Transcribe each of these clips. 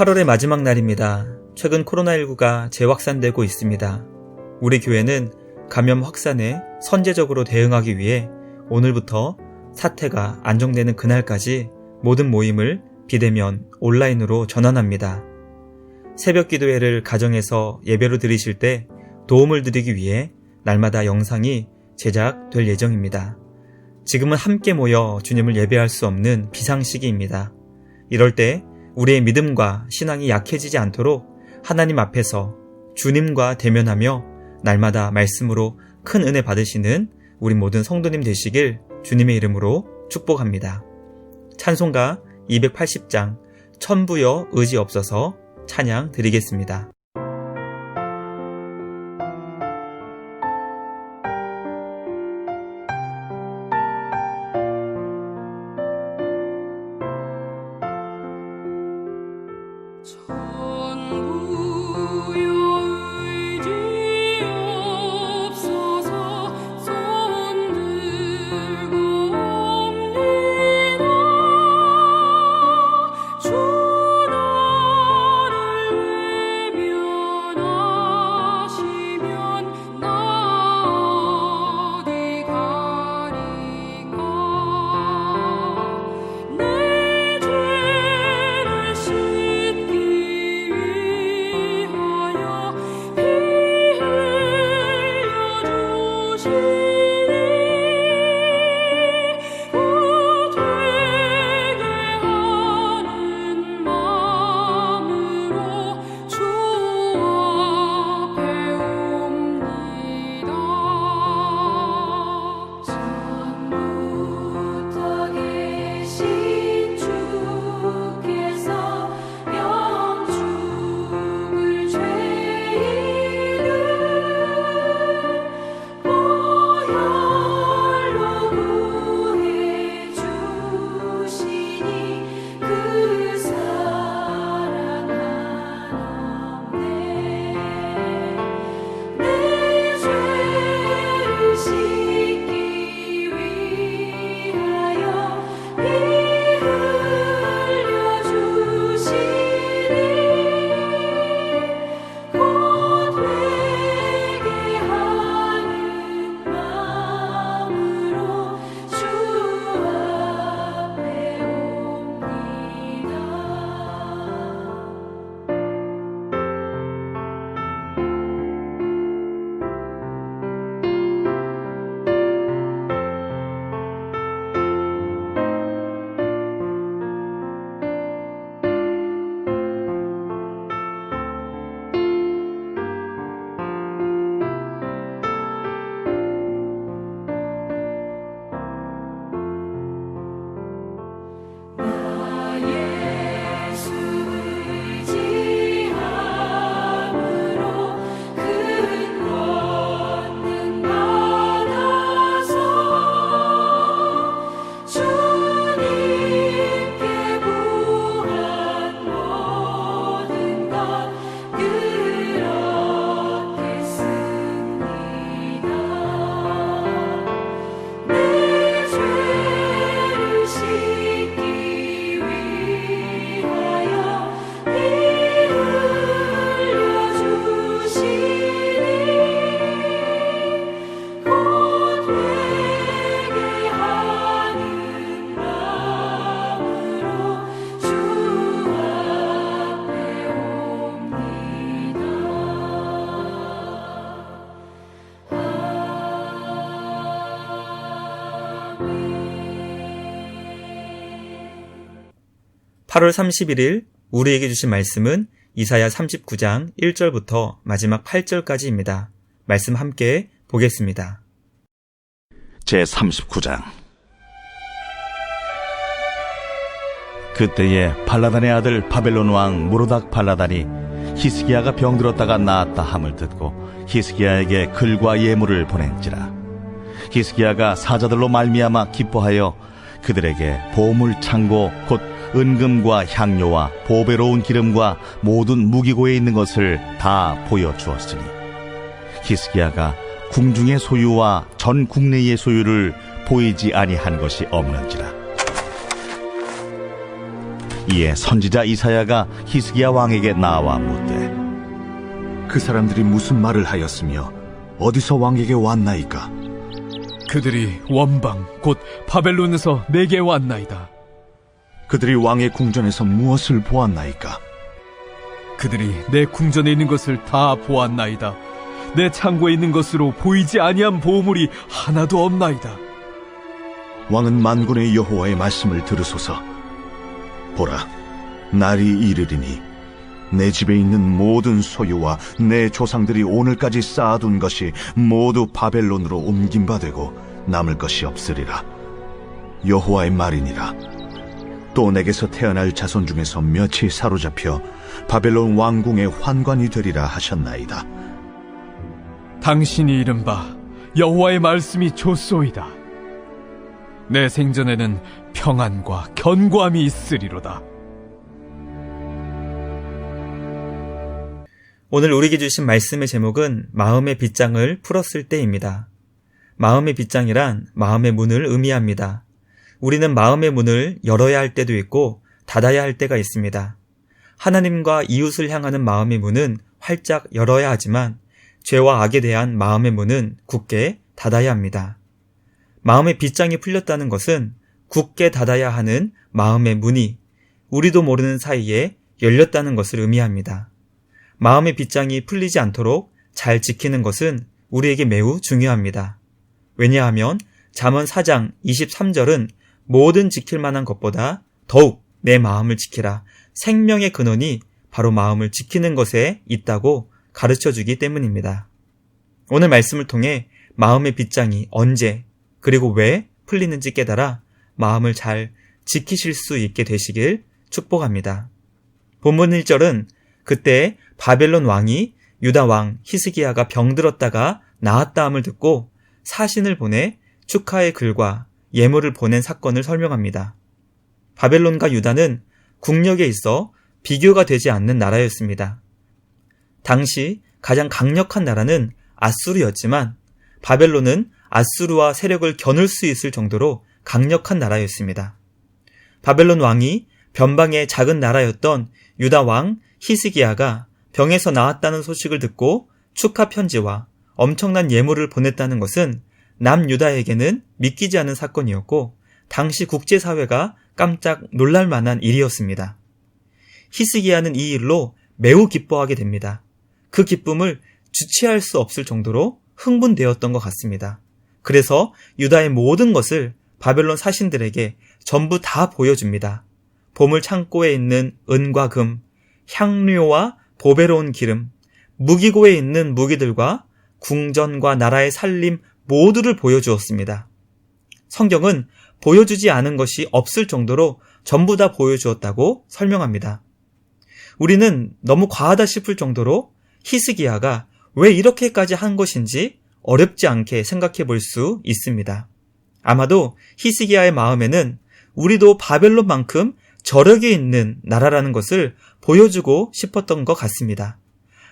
8월의 마지막 날입니다. 최근 코로나19가 재확산되고 있습니다. 우리 교회는 감염 확산에 선제적으로 대응하기 위해 오늘부터 사태가 안정되는 그날까지 모든 모임을 비대면 온라인으로 전환합니다. 새벽 기도회를 가정에서 예배로 드리실 때 도움을 드리기 위해 날마다 영상이 제작될 예정입니다. 지금은 함께 모여 주님을 예배할 수 없는 비상시기입니다. 이럴 때 우리의 믿음과 신앙이 약해지지 않도록 하나님 앞에서 주님과 대면하며 날마다 말씀으로 큰 은혜 받으시는 우리 모든 성도님 되시길 주님의 이름으로 축복합니다. 찬송가 280장 천부여 의지 없어서 찬양 드리겠습니다. 모 8월 31일 우리에게 주신 말씀은 이사야 39장 1절부터 마지막 8절까지입니다. 말씀 함께 보겠습니다. 제 39장 그때에 발라단의 아들 바벨론 왕 무로닥 발라단이 히스기야가 병들었다가 나았다 함을 듣고 히스기야에게 글과 예물을 보낸지라 히스기야가 사자들로 말미암아 기뻐하여 그들에게 보물 창고 곧 은금과 향료와 보배로운 기름과 모든 무기고에 있는 것을 다 보여주었으니 히스기야가 궁중의 소유와 전 국내의 소유를 보이지 아니한 것이 없는지라 이에 선지자 이사야가 히스기야 왕에게 나와 묻되 그 사람들이 무슨 말을 하였으며 어디서 왕에게 왔나이까? 그들이 원방 곧 바벨론에서 내게 왔나이다. 그들이 왕의 궁전에서 무엇을 보았나이까? 그들이 내 궁전에 있는 것을 다 보았나이다. 내 창고에 있는 것으로 보이지 아니한 보물이 하나도 없나이다. 왕은 만군의 여호와의 말씀을 들으소서. 보라, 날이 이르리니 내 집에 있는 모든 소유와 내 조상들이 오늘까지 쌓아둔 것이 모두 바벨론으로 옮긴 바 되고 남을 것이 없으리라. 여호와의 말이니라. 또 내게서 태어날 자손 중에서 몇이 사로잡혀 바벨론 왕궁의 환관이 되리라 하셨나이다. 당신이 이른바 여호와의 말씀이 좋소이다. 내 생전에는 평안과 견고함이 있으리로다. 오늘 우리에게 주신 말씀의 제목은 마음의 빗장을 풀었을 때입니다. 마음의 빗장이란 마음의 문을 의미합니다. 우리는 마음의 문을 열어야 할 때도 있고 닫아야 할 때가 있습니다. 하나님과 이웃을 향하는 마음의 문은 활짝 열어야 하지만 죄와 악에 대한 마음의 문은 굳게 닫아야 합니다. 마음의 빗장이 풀렸다는 것은 굳게 닫아야 하는 마음의 문이 우리도 모르는 사이에 열렸다는 것을 의미합니다. 마음의 빗장이 풀리지 않도록 잘 지키는 것은 우리에게 매우 중요합니다. 왜냐하면 잠언 4장 23절은 모든 지킬 만한 것보다 더욱 내 마음을 지키라. 생명의 근원이 바로 마음을 지키는 것에 있다고 가르쳐 주기 때문입니다. 오늘 말씀을 통해 마음의 빗장이 언제 그리고 왜 풀리는지 깨달아 마음을 잘 지키실 수 있게 되시길 축복합니다. 본문 1절은 그때 바벨론 왕이 유다 왕 히스기야가 병들었다가 나았다함을 듣고 사신을 보내 축하의 글과 예물을 보낸 사건을 설명합니다. 바벨론과 유다는 국력에 있어 비교가 되지 않는 나라였습니다. 당시 가장 강력한 나라는 아수르였지만 바벨론은 아수르와 세력을 겨눌 수 있을 정도로 강력한 나라였습니다. 바벨론 왕이 변방의 작은 나라였던 유다 왕 히스기야가 병에서 나았다는 소식을 듣고 축하 편지와 엄청난 예물을 보냈다는 것은 남유다에게는 믿기지 않은 사건이었고 당시 국제사회가 깜짝 놀랄 만한 일이었습니다. 히스기야는 이 일로 매우 기뻐하게 됩니다. 그 기쁨을 주체할 수 없을 정도로 흥분되었던 것 같습니다. 그래서 유다의 모든 것을 바벨론 사신들에게 전부 다 보여줍니다. 보물 창고에 있는 은과 금, 향료와 보배로운 기름, 무기고에 있는 무기들과 궁전과 나라의 살림 모두를 보여주었습니다. 성경은 보여주지 않은 것이 없을 정도로 전부 다 보여주었다고 설명합니다. 우리는 너무 과하다 싶을 정도로 히스기야가 왜 이렇게까지 한 것인지 어렵지 않게 생각해 볼 수 있습니다. 아마도 히스기야의 마음에는 우리도 바벨론만큼 저력이 있는 나라라는 것을 보여주고 싶었던 것 같습니다.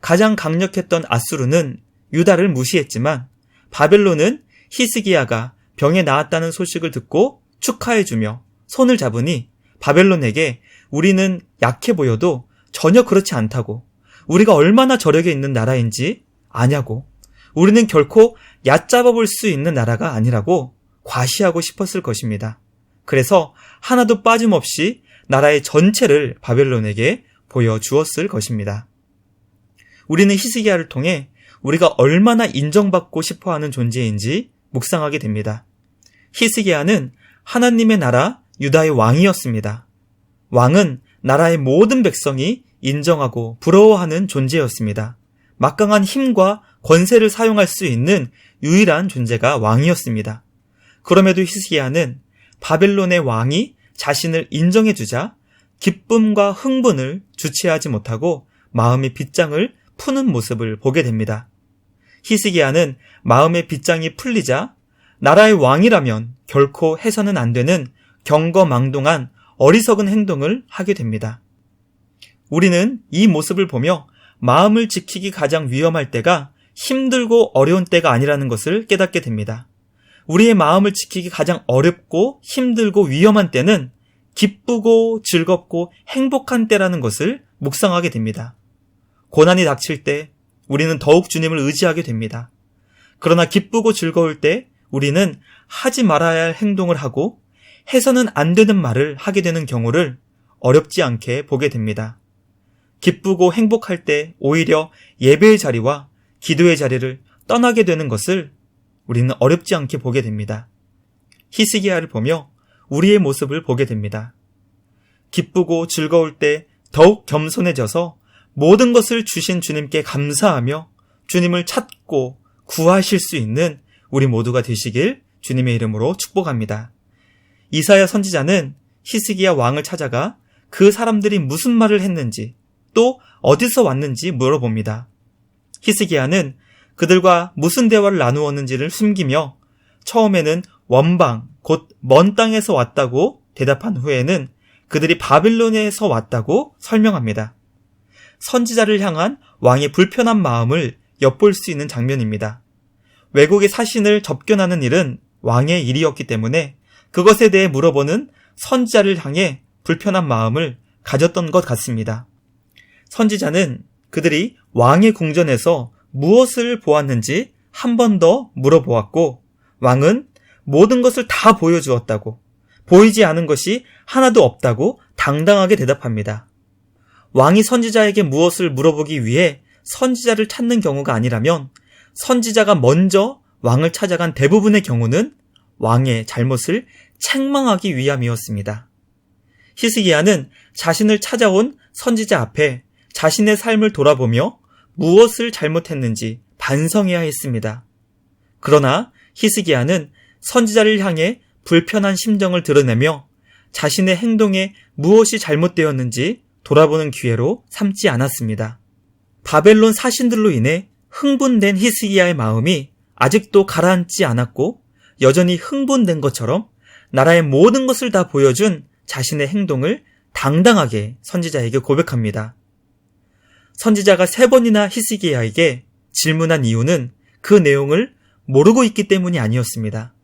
가장 강력했던 아수르는 유다를 무시했지만 바벨론은 히스기야가 병에 나았다는 소식을 듣고 축하해주며 손을 잡으니 바벨론에게 우리는 약해 보여도 전혀 그렇지 않다고 우리가 얼마나 저력에 있는 나라인지 아냐고 우리는 결코 얕잡아 볼 수 있는 나라가 아니라고 과시하고 싶었을 것입니다. 그래서 하나도 빠짐없이 나라의 전체를 바벨론에게 보여주었을 것입니다. 우리는 히스기야를 통해 우리가 얼마나 인정받고 싶어 하는 존재인지 묵상하게 됩니다. 히스기야는 하나님의 나라 유다의 왕이었습니다. 왕은 나라의 모든 백성이 인정하고 부러워하는 존재였습니다. 막강한 힘과 권세를 사용할 수 있는 유일한 존재가 왕이었습니다. 그럼에도 히스기야는 바벨론의 왕이 자신을 인정해주자 기쁨과 흥분을 주체하지 못하고 마음의 빗장을 푸는 모습을 보게 됩니다. 히스기야는 마음의 빗장이 풀리자 나라의 왕이라면 결코 해서는 안 되는 경거망동한 어리석은 행동을 하게 됩니다. 우리는 이 모습을 보며 마음을 지키기 가장 위험할 때가 힘들고 어려운 때가 아니라는 것을 깨닫게 됩니다. 우리의 마음을 지키기 가장 어렵고 힘들고 위험한 때는 기쁘고 즐겁고 행복한 때라는 것을 묵상하게 됩니다. 고난이 닥칠 때 우리는 더욱 주님을 의지하게 됩니다. 그러나 기쁘고 즐거울 때 우리는 하지 말아야 할 행동을 하고 해서는 안 되는 말을 하게 되는 경우를 어렵지 않게 보게 됩니다. 기쁘고 행복할 때 오히려 예배의 자리와 기도의 자리를 떠나게 되는 것을 우리는 어렵지 않게 보게 됩니다. 히스기야를 보며 우리의 모습을 보게 됩니다. 기쁘고 즐거울 때 더욱 겸손해져서 모든 것을 주신 주님께 감사하며 주님을 찾고 구하실 수 있는 우리 모두가 되시길 주님의 이름으로 축복합니다. 이사야 선지자는 히스기야 왕을 찾아가 그 사람들이 무슨 말을 했는지 또 어디서 왔는지 물어봅니다. 히스기야는 그들과 무슨 대화를 나누었는지를 숨기며 처음에는 원방, 곧 먼 땅에서 왔다고 대답한 후에는 그들이 바빌론에서 왔다고 설명합니다. 선지자를 향한 왕의 불편한 마음을 엿볼 수 있는 장면입니다. 외국의 사신을 접견하는 일은 왕의 일이었기 때문에 그것에 대해 물어보는 선지자를 향해 불편한 마음을 가졌던 것 같습니다. 선지자는 그들이 왕의 궁전에서 무엇을 보았는지 한 번 더 물어보았고 왕은 모든 것을 다 보여주었다고 보이지 않은 것이 하나도 없다고 당당하게 대답합니다. 왕이 선지자에게 무엇을 물어보기 위해 선지자를 찾는 경우가 아니라면 선지자가 먼저 왕을 찾아간 대부분의 경우는 왕의 잘못을 책망하기 위함이었습니다. 히스기야는 자신을 찾아온 선지자 앞에 자신의 삶을 돌아보며 무엇을 잘못했는지 반성해야 했습니다. 그러나 히스기야는 선지자를 향해 불편한 심정을 드러내며 자신의 행동에 무엇이 잘못되었는지 돌아보는 기회로 삼지 않았습니다. 바벨론 사신들로 인해 흥분된 히스기야의 마음이 아직도 가라앉지 않았고 여전히 흥분된 것처럼 나라의 모든 것을 다 보여준 자신의 행동을 당당하게 선지자에게 고백합니다. 선지자가 세 번이나 히스기야에게 질문한 이유는 그 내용을 모르고 있기 때문이 아니었습니다.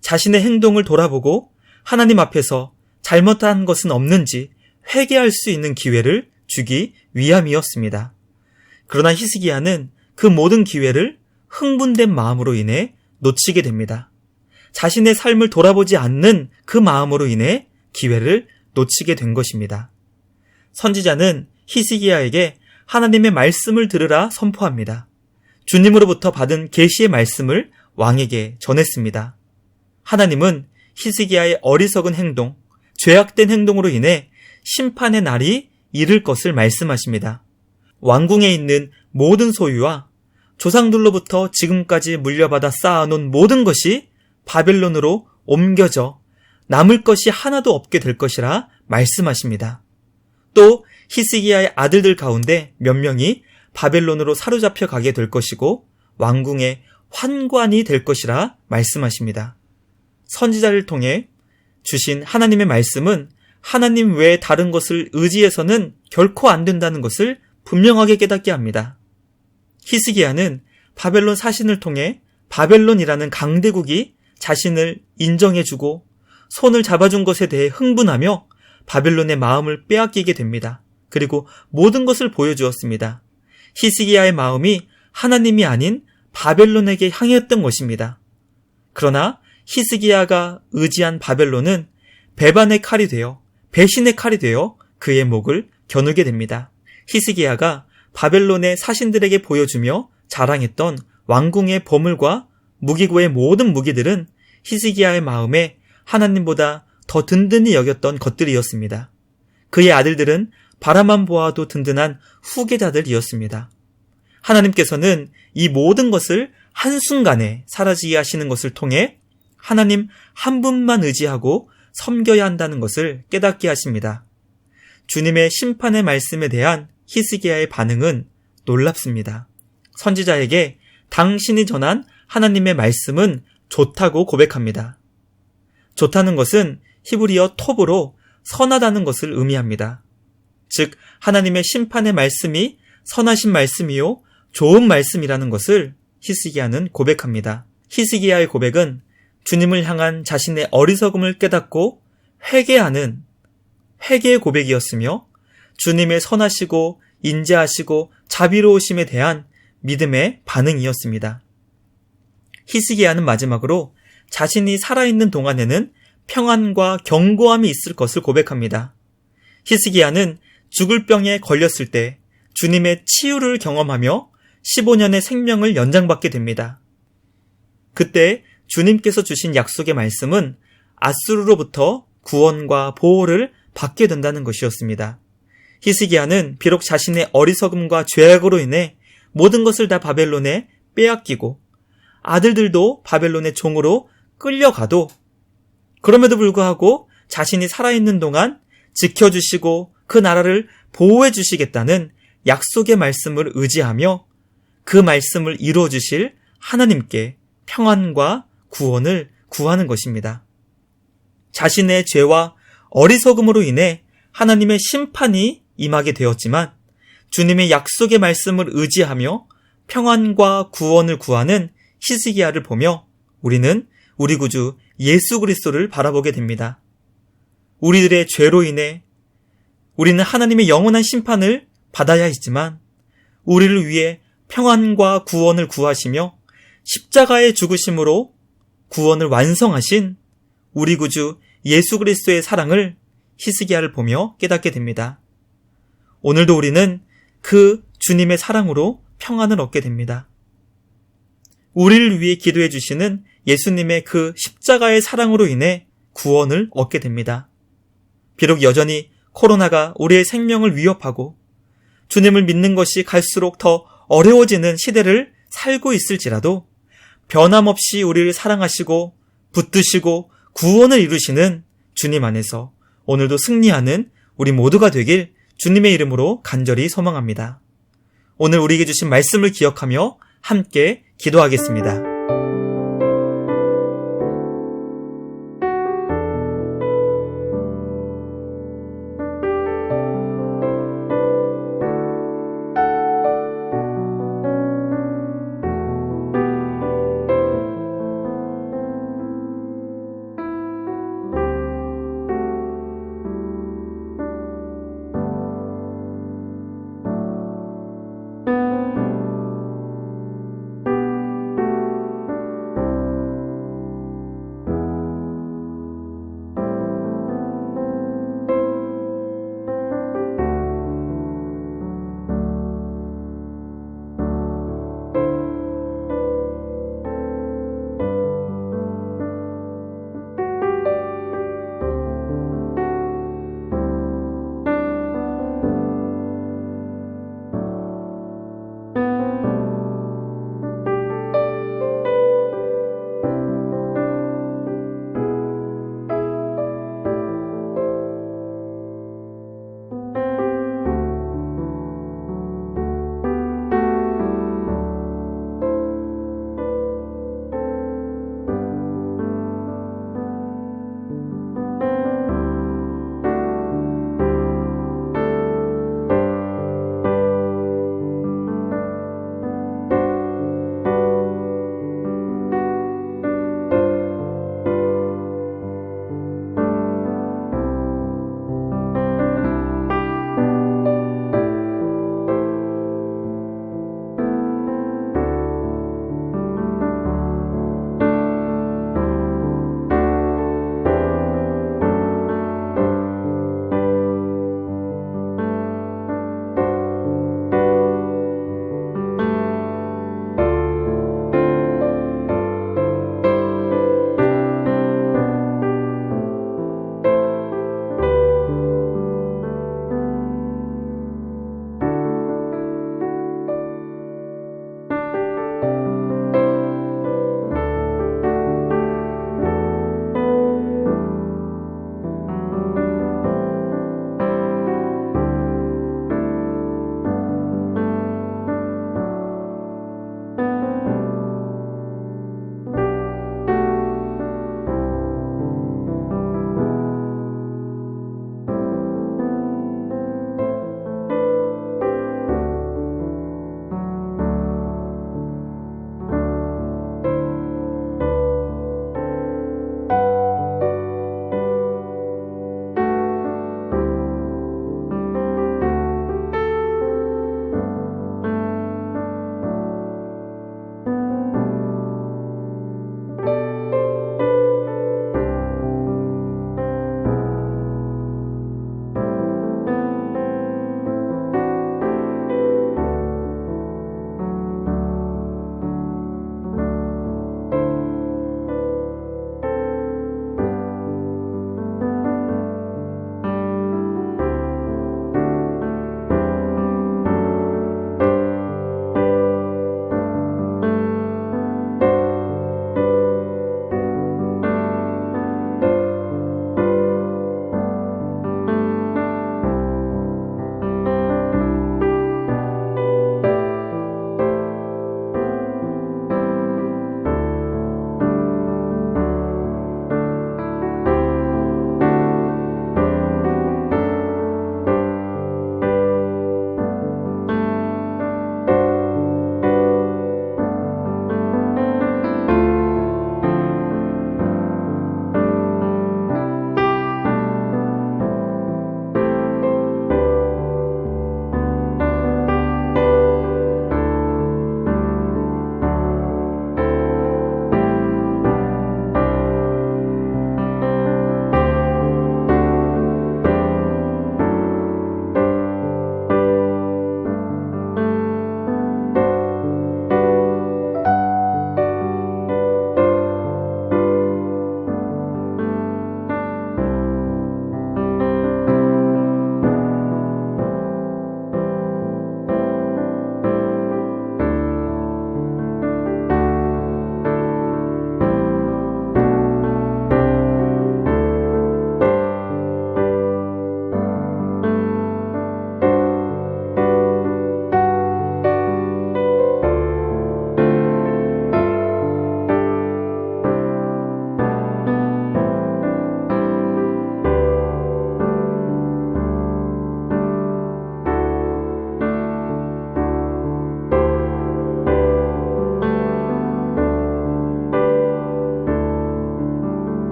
자신의 행동을 돌아보고 하나님 앞에서 잘못한 것은 없는지 회개할 수 있는 기회를 주기 위함이었습니다. 그러나 히스기야는 그 모든 기회를 흥분된 마음으로 인해 놓치게 됩니다. 자신의 삶을 돌아보지 않는 그 마음으로 인해 기회를 놓치게 된 것입니다. 선지자는 히스기야에게 하나님의 말씀을 들으라 선포합니다. 주님으로부터 받은 계시의 말씀을 왕에게 전했습니다. 하나님은 히스기야의 어리석은 행동, 죄악된 행동으로 인해 심판의 날이 이를 것을 말씀하십니다. 왕궁에 있는 모든 소유와 조상들로부터 지금까지 물려받아 쌓아놓은 모든 것이 바벨론으로 옮겨져 남을 것이 하나도 없게 될 것이라 말씀하십니다. 또 히스기야의 아들들 가운데 몇 명이 바벨론으로 사로잡혀 가게 될 것이고 왕궁의 환관이 될 것이라 말씀하십니다. 선지자를 통해 주신 하나님의 말씀은 하나님 외에 다른 것을 의지해서는 결코 안 된다는 것을 분명하게 깨닫게 합니다. 히스기야는 바벨론 사신을 통해 바벨론이라는 강대국이 자신을 인정해주고 손을 잡아준 것에 대해 흥분하며 바벨론의 마음을 빼앗기게 됩니다. 그리고 모든 것을 보여주었습니다. 히스기야의 마음이 하나님이 아닌 바벨론에게 향했던 것입니다. 그러나 히스기야가 의지한 바벨론은 배반의 칼이 되어 배신의 칼이 되어 그의 목을 겨누게 됩니다. 히스기야가 바벨론의 사신들에게 보여주며 자랑했던 왕궁의 보물과 무기고의 모든 무기들은 히스기야의 마음에 하나님보다 더 든든히 여겼던 것들이었습니다. 그의 아들들은 바라만 보아도 든든한 후계자들이었습니다. 하나님께서는 이 모든 것을 한순간에 사라지게 하시는 것을 통해 하나님 한 분만 의지하고 섬겨야 한다는 것을 깨닫게 하십니다. 주님의 심판의 말씀에 대한 히스기야의 반응은 놀랍습니다. 선지자에게 당신이 전한 하나님의 말씀은 좋다고 고백합니다. 좋다는 것은 히브리어 톱으로 선하다는 것을 의미합니다. 즉, 하나님의 심판의 말씀이 선하신 말씀이요, 좋은 말씀이라는 것을 히스기야는 고백합니다. 히스기야의 고백은 주님을 향한 자신의 어리석음을 깨닫고 회개하는 회개의 고백이었으며 주님의 선하시고 인자하시고 자비로우심에 대한 믿음의 반응이었습니다. 히스기야는 마지막으로 자신이 살아있는 동안에는 평안과 견고함이 있을 것을 고백합니다. 히스기야는 죽을 병에 걸렸을 때 주님의 치유를 경험하며 15년의 생명을 연장받게 됩니다. 그때 주님께서 주신 약속의 말씀은 아수르로부터 구원과 보호를 받게 된다는 것이었습니다. 히스기야는 비록 자신의 어리석음과 죄악으로 인해 모든 것을 다 바벨론에 빼앗기고 아들들도 바벨론의 종으로 끌려가도 그럼에도 불구하고 자신이 살아있는 동안 지켜주시고 그 나라를 보호해 주시겠다는 약속의 말씀을 의지하며 그 말씀을 이루어 주실 하나님께 평안과 구원을 구하는 것입니다. 자신의 죄와 어리석음으로 인해 하나님의 심판이 임하게 되었지만 주님의 약속의 말씀을 의지하며 평안과 구원을 구하는 히스기야를 보며 우리는 우리 구주 예수 그리스도를 바라보게 됩니다. 우리들의 죄로 인해 우리는 하나님의 영원한 심판을 받아야 했지만 우리를 위해 평안과 구원을 구하시며 십자가의 죽으심으로 구원을 완성하신 우리 구주 예수 그리스도의 사랑을 히스기야를 보며 깨닫게 됩니다. 오늘도 우리는 그 주님의 사랑으로 평안을 얻게 됩니다. 우리를 위해 기도해 주시는 예수님의 그 십자가의 사랑으로 인해 구원을 얻게 됩니다. 비록 여전히 코로나가 우리의 생명을 위협하고 주님을 믿는 것이 갈수록 더 어려워지는 시대를 살고 있을지라도 변함없이 우리를 사랑하시고 붙드시고 구원을 이루시는 주님 안에서 오늘도 승리하는 우리 모두가 되길 주님의 이름으로 간절히 소망합니다. 오늘 우리에게 주신 말씀을 기억하며 함께 기도하겠습니다.